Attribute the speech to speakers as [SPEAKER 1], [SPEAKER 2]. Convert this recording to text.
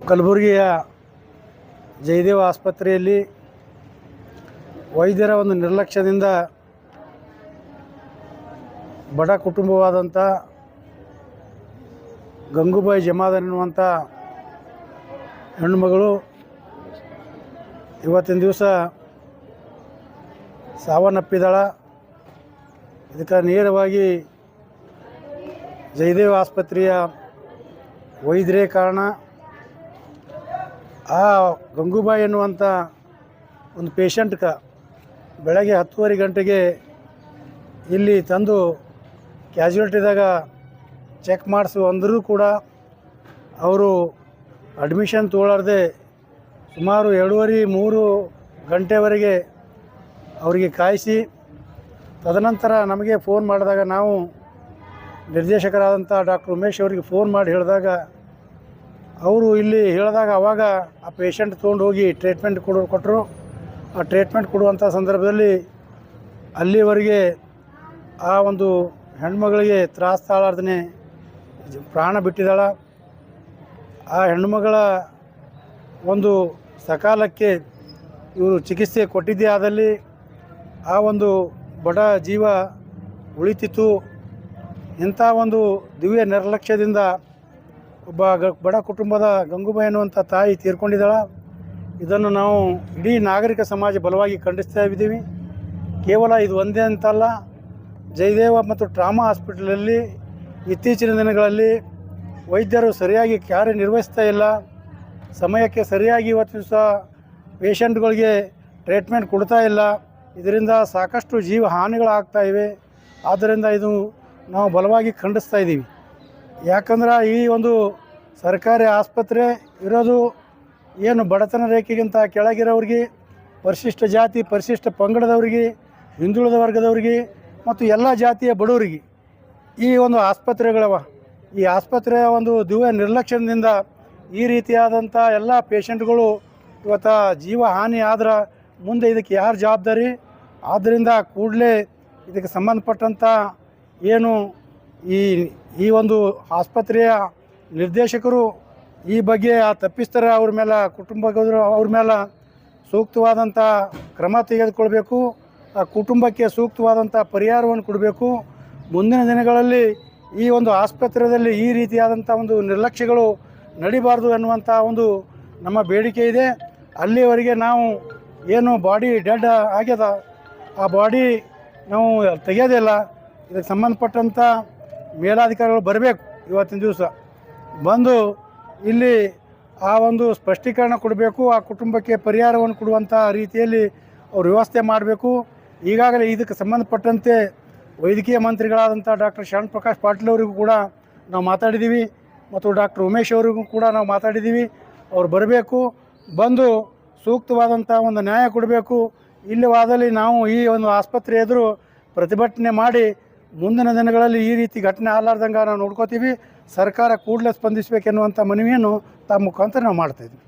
[SPEAKER 1] ಕಲಬುರಗಿಯ ಜಯದೇವ ಆಸ್ಪತ್ರೆಯಲ್ಲಿ ವೈದ್ಯರ ಒಂದು ನಿರ್ಲಕ್ಷ್ಯದಿಂದ ಬಡ ಕುಟುಂಬವಾದಂಥ ಗಂಗೂಬಾಯಿ ಜಮಾದನ್ ಎನ್ನುವಂಥ ಹೆಣ್ಣುಮಗಳು ಇವತ್ತಿನ ದಿವಸ ಸಾವನ್ನಪ್ಪಿದಾಳ. ಇದಕ್ಕೆ ನೇರವಾಗಿ ಜಯದೇವ ಆಸ್ಪತ್ರೆಯ ವೈದ್ಯರೇ ಕಾರಣ. ಆ ಗಂಗೂಬಾಯಿ ಎನ್ನುವಂಥ ಒಂದು ಪೇಷಂಟ್ಗೆ ಬೆಳಗ್ಗೆ ಹತ್ತುವರೆ ಗಂಟೆಗೆ ಇಲ್ಲಿ ತಂದು ಕ್ಯಾಶುಯಾಲಿಟಿದಾಗ ಚೆಕ್ ಮಾಡಿಸು ಅಂದರೂ ಕೂಡ ಅವರು ಅಡ್ಮಿಷನ್ ತೊಗೊಳಾರ್ದೆ ಸುಮಾರು ಎರಡೂವರೆ ಮೂರು ಗಂಟೆವರೆಗೆ ಅವರಿಗೆ ಕಾಯಿಸಿ ತದನಂತರ ನಮಗೆ ಫೋನ್ ಮಾಡಿದಾಗ ನಾವು ನಿರ್ದೇಶಕರಾದಂಥ ಡಾಕ್ಟರ್ ಉಮೇಶ್ ಅವರಿಗೆ ಫೋನ್ ಮಾಡಿ ಹೇಳಿದಾಗ ಅವರು ಇಲ್ಲಿ ಹೇಳಿದಾಗ ಅವಾಗ ಆ ಪೇಷಂಟ್ ತೊಗೊಂಡು ಹೋಗಿ ಟ್ರೀಟ್ಮೆಂಟ್ ಕೊಡು ಕೊಟ್ಟರು ಆ ಟ್ರೀಟ್ಮೆಂಟ್ ಕೊಡುವಂಥ ಸಂದರ್ಭದಲ್ಲಿ ಅಲ್ಲಿವರೆಗೆ ಆ ಒಂದು ಹೆಣ್ಮಗಳಿಗೆ ತ್ರಾಸ ತಾಳಾರ್ದೇ ಪ್ರಾಣ ಬಿಟ್ಟಿದ್ದಾಳ. ಆ ಹೆಣ್ಮಗಳ ಒಂದು ಸಕಾಲಕ್ಕೆ ಇವರು ಚಿಕಿತ್ಸೆ ಕೊಟ್ಟಿದ್ದೇ ಆದಲ್ಲಿ ಆ ಒಂದು ಬಡ ಜೀವ ಉಳಿತಿತ್ತು. ಇಂಥ ಒಂದು ದಿವ್ಯ ನಿರ್ಲಕ್ಷ್ಯದಿಂದ ಒಬ್ಬ ಗ ಬಡ ಕುಟುಂಬದ ಗಂಗೂಬಾಯಿ ಅನ್ನುವಂಥ ತಾಯಿ ತೀರ್ಕೊಂಡಿದ್ದಾಳೆ. ಇದನ್ನು ನಾವು ಇಡೀ ನಾಗರಿಕ ಸಮಾಜ ಬಲವಾಗಿ ಖಂಡಿಸ್ತಾ ಇದ್ದೀವಿ. ಕೇವಲ ಇದು ಒಂದೇ ಅಂತಲ್ಲ, ಜಯದೇವ ಮತ್ತು ಟ್ರಾಮಾ ಹಾಸ್ಪಿಟಲಲ್ಲಿ ಇತ್ತೀಚಿನ ದಿನಗಳಲ್ಲಿ ವೈದ್ಯರು ಸರಿಯಾಗಿ ಕಾರ್ಯನಿರ್ವಹಿಸ್ತಾ ಇಲ್ಲ. ಸಮಯಕ್ಕೆ ಸರಿಯಾಗಿ ಇವತ್ತು ಸಹ ಪೇಷಂಟ್ಗಳಿಗೆ ಟ್ರೀಟ್ಮೆಂಟ್ ಕೊಡ್ತಾ ಇಲ್ಲ. ಇದರಿಂದ ಸಾಕಷ್ಟು ಜೀವ ಹಾನಿಗಳಾಗ್ತಾ ಇವೆ. ಆದ್ದರಿಂದ ಇದು ನಾವು ಬಲವಾಗಿ ಖಂಡಿಸ್ತಾ ಇದ್ದೀವಿ. ಯಾಕಂದ್ರೆ ಈ ಒಂದು ಸರ್ಕಾರಿ ಆಸ್ಪತ್ರೆ ಇರೋದು ಏನು ಬಡತನ ರೇಖೆಗಿಂತ ಕೆಳಗಿರೋರಿಗೆ ಪರಿಶಿಷ್ಟ ಜಾತಿ, ಪರಿಶಿಷ್ಟ ಪಂಗಡದವ್ರಿಗೆ, ಹಿಂದುಳಿದ ವರ್ಗದವ್ರಿಗೆ ಮತ್ತು ಎಲ್ಲ ಜಾತಿಯ ಬಡವರಿಗೆ ಈ ಒಂದು ಆಸ್ಪತ್ರೆಗಳವ. ಈ ಆಸ್ಪತ್ರೆಯ ಒಂದು ದಿವ್ಯ ನಿರ್ಲಕ್ಷ್ಯದಿಂದ ಈ ರೀತಿಯಾದಂಥ ಎಲ್ಲ ಪೇಷಂಟ್ಗಳು ಇವತ್ತು ಜೀವ ಹಾನಿ ಆದ್ರೆ ಮುಂದೆ ಇದಕ್ಕೆ ಯಾರು ಜವಾಬ್ದಾರಿ? ಆದ್ದರಿಂದ ಕೂಡಲೇ ಇದಕ್ಕೆ ಸಂಬಂಧಪಟ್ಟಂಥ ಏನು ಈ ಈ ಒಂದು ಆಸ್ಪತ್ರೆಯ ನಿರ್ದೇಶಕರು ಈ ಬಗ್ಗೆ ಆ ತಪ್ಪಿಸ್ತರ ಅವ್ರ ಮೇಲೆ ಕುಟುಂಬದವರು ಅವ್ರ ಮೇಲೆ ಸೂಕ್ತವಾದಂಥ ಕ್ರಮ ತೆಗೆದುಕೊಳ್ಬೇಕು. ಆ ಕುಟುಂಬಕ್ಕೆ ಸೂಕ್ತವಾದಂಥ ಪರಿಹಾರವನ್ನು ಕೊಡಬೇಕು. ಮುಂದಿನ ದಿನಗಳಲ್ಲಿ ಈ ಒಂದು ಆಸ್ಪತ್ರೆಯಲ್ಲಿ ಈ ರೀತಿಯಾದಂಥ ಒಂದು ನಿರ್ಲಕ್ಷ್ಯಗಳು ನಡಿಬಾರ್ದು ಅನ್ನುವಂಥ ಒಂದು ನಮ್ಮ ಬೇಡಿಕೆ ಇದೆ. ಅಲ್ಲಿವರೆಗೆ ನಾವು ಏನು ಬಾಡಿ ಡೆಡ್ ಆಗ್ಯದ, ಆ ಬಾಡಿ ನಾವು ತೆಗೆಯೋದಿಲ್ಲ ಇದಕ್ಕೆ ಸಂಬಂಧಪಟ್ಟಂಥ ಮೇಲಾಧಿಕಾರಿಗಳು ಬರಬೇಕು ಇವತ್ತಿನ ದಿವಸ. ಬಂದು ಇಲ್ಲಿ ಆ ಒಂದು ಸ್ಪಷ್ಟೀಕರಣ ಕೊಡಬೇಕು, ಆ ಕುಟುಂಬಕ್ಕೆ ಪರಿಹಾರವನ್ನು ಕೊಡುವಂಥ ರೀತಿಯಲ್ಲಿ ಅವ್ರು ವ್ಯವಸ್ಥೆ ಮಾಡಬೇಕು. ಈಗಾಗಲೇ ಇದಕ್ಕೆ ಸಂಬಂಧಪಟ್ಟಂತೆ ವೈದ್ಯಕೀಯ ಮಂತ್ರಿಗಳಾದಂಥ ಡಾಕ್ಟರ್ ಶರಣ್ ಪ್ರಕಾಶ್ ಪಾಟೀಲ್ ಅವರಿಗೂ ಕೂಡ ನಾವು ಮಾತಾಡಿದ್ದೀವಿ ಮತ್ತು ಡಾಕ್ಟರ್ ಉಮೇಶ್ ಅವರಿಗೂ ಕೂಡ ನಾವು ಮಾತಾಡಿದ್ದೀವಿ ಅವ್ರು ಬರಬೇಕು, ಬಂದು ಸೂಕ್ತವಾದಂಥ ಒಂದು ನ್ಯಾಯ ಕೊಡಬೇಕು. ಇಲ್ಲವಾದಲ್ಲಿ ನಾವು ಈ ಒಂದು ಆಸ್ಪತ್ರೆ ಎದುರು ಪ್ರತಿಭಟನೆ ಮಾಡಿ ಮುಂದಿನ ದಿನಗಳಲ್ಲಿ ಈ ರೀತಿ ಘಟನೆ ಆಗಲಾರ್ದಂಗೆ ನಾವು ನೋಡ್ಕೋತೀವಿ. ಸರ್ಕಾರ ಕೂಡಲೇ ಸ್ಪಂದಿಸಬೇಕೆನ್ನುವಂಥ ಮನವಿಯನ್ನು ತಮ್ಮ ಮುಖಾಂತರ ನಾವು ಮಾಡ್ತಾಯಿದ್ವಿ